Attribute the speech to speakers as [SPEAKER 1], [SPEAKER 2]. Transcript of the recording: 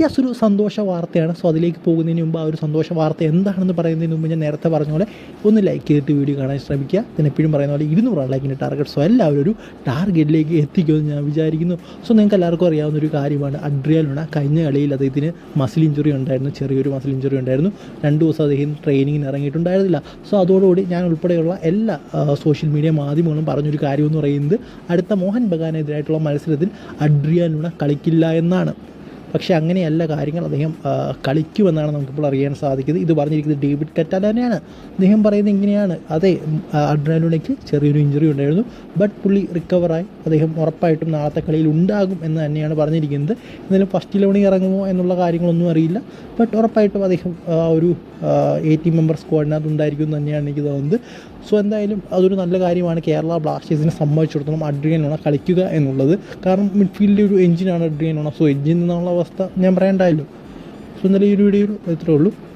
[SPEAKER 1] Yes ഒരു സന്തോഷ വാർത്തയാണ്. സോ അതിലേക്ക് പോകുന്നതിന് മുമ്പ് ആ ഒരു സന്തോഷ വാർത്ത എന്താണെന്ന് പറയുന്നതിന് മുമ്പ് ഞാൻ നേരത്തെ പറഞ്ഞ പോലെ ഒന്ന് ലൈക്ക് ചെയ്തിട്ട് വീഡിയോ കാണാൻ ശ്രമിക്കുക. ഞാൻ എപ്പോഴും പറയുന്ന പോലെ ഇരുന്നൂറ് ലൈക്കിന്റെ ടാർഗറ്റ് സോ എല്ലാവരും ഒരു ടാർഗറ്റിലേക്ക് എത്തിക്കുമെന്ന് ഞാൻ വിചാരിക്കുന്നു. സോ നിങ്ങൾക്ക് എല്ലാവർക്കും അറിയാവുന്ന ഒരു കാര്യമാണ്. അഡ്രിയാലുണ കഴിഞ്ഞ കളിയിൽ അദ്ദേഹത്തിന് മസിൽ ഇഞ്ചുറി ഉണ്ടായിരുന്നു. ചെറിയൊരു മസിൽ ഇഞ്ചുറി ഉണ്ടായിരുന്നു. രണ്ട് ദിവസം അദ്ദേഹം ട്രെയിനിങ്ങിന് ഇറങ്ങിയിട്ടുണ്ടായിരുന്നില്ല. സോ അതോടുകൂടി ഞാൻ ഉൾപ്പെടെയുള്ള എല്ലാ സോഷ്യൽ മീഡിയ മാധ്യമങ്ങളും പറഞ്ഞൊരു കാര്യമെന്ന് പറയുന്നത് അടുത്ത മോഹൻ ബഗാനെതിരായിട്ടുള്ള മത്സരത്തിൽ അഡ്രിയാലുണ കളിക്കില്ല എന്നാണ്. പക്ഷേ അങ്ങനെയല്ല കാര്യങ്ങൾ അദ്ദേഹം കളിക്കുമെന്നാണ് നമുക്കിപ്പോൾ അറിയാൻ സാധിക്കുന്നത്. ഇത് പറഞ്ഞിരിക്കുന്നത് ഡേവിഡ് കറ്റാല തന്നെയാണ് അദ്ദേഹം പറയുന്നത് ഇങ്ങനെയാണ്. അതെ അഡ്രാലുണയ്ക്ക് ചെറിയൊരു ഇഞ്ചുറി ഉണ്ടായിരുന്നു. ബട്ട് പുള്ളി റിക്കവറായി അദ്ദേഹം ഉറപ്പായിട്ടും നാളത്തെ കളിയിൽ ഉണ്ടാകും എന്ന് തന്നെയാണ് പറഞ്ഞിരിക്കുന്നത്. എന്നാലും ഫസ്റ്റ് ഇലവണി ഇറങ്ങുമോ എന്നുള്ള കാര്യങ്ങളൊന്നും അറിയില്ല. ബട്ട് ഉറപ്പായിട്ടും അദ്ദേഹം ഒരു എയ്റ്റീൻ മെമ്പർ സ്ക്വാഡിനകത്ത് ഉണ്ടായിരിക്കും തന്നെയാണ് എനിക്ക് തോന്നുന്നത്. സോ എന്തായാലും അതൊരു നല്ല കാര്യമാണ് കേരള ബ്ലാസ്റ്റേഴ്സിനെ സംബന്ധിച്ചിടത്തോളം അഡ്രിയനോണ കളിക്കുക എന്നുള്ളത്. കാരണം മിഡ്ഫീൽഡിൽ ഒരു എഞ്ചിനാണ് അഡ്രിയനോണ സോ എഞ്ചിൻ എന്നുള്ള അവസ്ഥ ഞാൻ പറയണ്ടായല്ലോ. സോ ഇന്നലെ ഈ ഒരു വീഡിയോയിൽ ഇത്രേ ഉള്ളൂ.